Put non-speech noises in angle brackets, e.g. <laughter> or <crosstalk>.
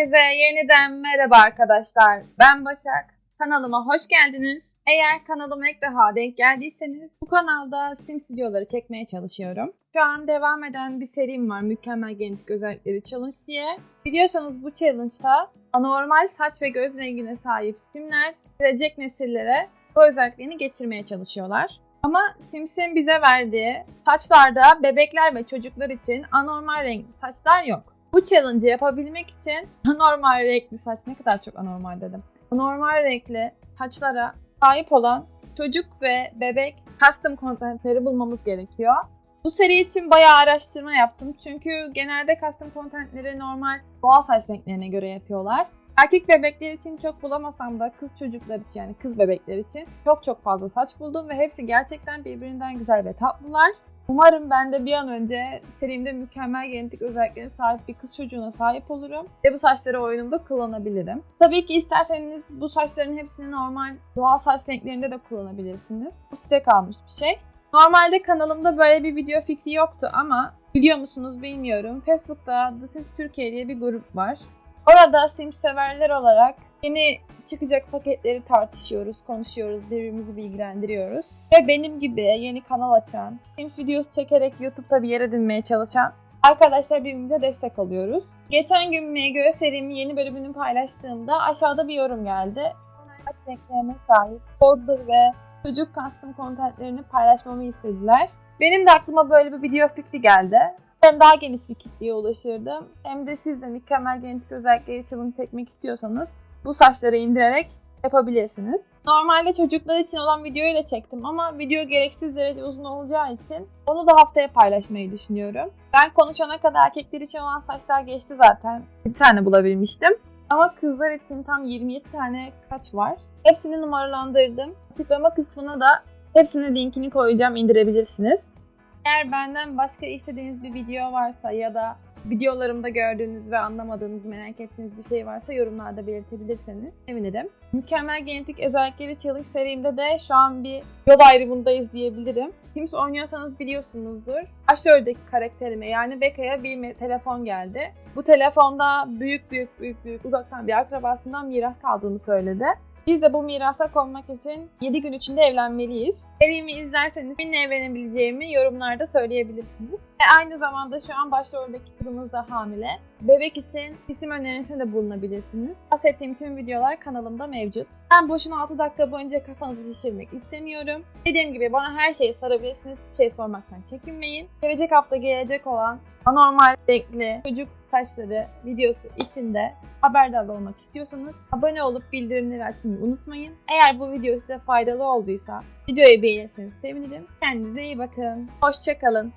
Herkese yeniden merhaba arkadaşlar. Ben Başak. Kanalıma hoş geldiniz. Eğer kanalıma ilk defa denk geldiyseniz bu kanalda Sims videoları çekmeye çalışıyorum. Şu an devam eden bir serim var Mükemmel Genetik Özellikleri Challenge diye. Biliyorsanız bu challenge'da anormal saç ve göz rengine sahip simler gelecek nesillere bu özelliklerini geçirmeye çalışıyorlar. Ama Sims'in bize verdiği saçlarda bebekler ve çocuklar için anormal renkli saçlar yok. Bu challenge'ı yapabilmek için <laughs> anormal renkli saç ne kadar çok anormal dedim. Anormal renkli saçlara sahip olan çocuk ve bebek custom contentleri bulmamız gerekiyor. Bu seri için bayağı araştırma yaptım. Çünkü genelde custom contentleri normal doğal saç renklerine göre yapıyorlar. Erkek bebekler için çok bulamasam da kız çocuklar için yani kız bebekler için çok çok fazla saç buldum ve hepsi gerçekten birbirinden güzel ve tatlılar. Umarım ben de bir an önce serimde mükemmel genetik özelliklere sahip bir kız çocuğuna sahip olurum ve bu saçları oyunumda kullanabilirim. Tabii ki isterseniz bu saçların hepsini normal doğal saç renklerinde de kullanabilirsiniz. Bu size kalmış bir şey. Normalde kanalımda böyle bir video fikri yoktu ama biliyor musunuz bilmiyorum. Facebook'ta The Sims Türkiye diye bir grup var. Orada Sims severler olarak yeni çıkacak paketleri tartışıyoruz, konuşuyoruz, birbirimizi bilgilendiriyoruz. Ve benim gibi yeni kanal açan, Sims videosu çekerek YouTube'da bir yer edinmeye çalışan arkadaşlar birbirimize destek oluyoruz. Geçen gün MGÖ serimin yeni bölümünü paylaştığımda aşağıda bir yorum geldi. Saç renklerine sahip folder ve çocuk custom contentlerini paylaşmamı istediler. Benim de aklıma böyle bir video fikri geldi. Hem daha geniş bir kitleye ulaşırdım. Hem de siz de mükemmel genetik özellikleri challenge çekmek istiyorsanız bu saçları indirerek yapabilirsiniz. Normalde çocuklar için olan videoyu da çektim ama video gereksiz derece uzun olacağı için onu da haftaya paylaşmayı düşünüyorum. Ben konuşana kadar erkekler için olan saçlar geçti zaten. Bir tane bulabilmiştim. Ama kızlar için tam 27 tane saç var. Hepsini numaralandırdım. Açıklama kısmına da hepsinin linkini koyacağım indirebilirsiniz. Eğer benden başka istediğiniz bir video varsa ya da videolarımda gördüğünüz ve anlamadığınız, merak ettiğiniz bir şey varsa yorumlarda belirtebilirseniz sevinirim. Mükemmel Genetik Özellikleri Challenge serimde de şu an bir yol ayrımındayız diyebilirim. Sims oynuyorsanız biliyorsunuzdur. Başroldeki karakterime yani Bekka'ya bir telefon geldi. Bu telefonda büyük büyük büyük büyük uzaktan bir akrabasından miras kaldığını söyledi. Biz de bu mirasa konmak için 7 gün içinde evlenmeliyiz. Serimi izlerseniz benimle evlenebileceğimi yorumlarda söyleyebilirsiniz. Ve aynı zamanda şu an başroldeki kızımız da hamile. Bebek için isim önerisinde de bulunabilirsiniz. Bahsettiğim tüm videolar kanalımda mevcut. Ben boşuna 6 dakika boyunca kafanızı şişirmek istemiyorum. Dediğim gibi bana her şeyi sorabilirsiniz. Hiçbir şey sormaktan çekinmeyin. Gelecek hafta gelecek olan anormal renkli çocuk saçları videosu içinde haberdar olmak istiyorsanız abone olup bildirimleri açmayı unutmayın. Eğer bu video size faydalı olduysa videoyu beğenirseniz sevinirim. Kendinize iyi bakın. Hoşçakalın.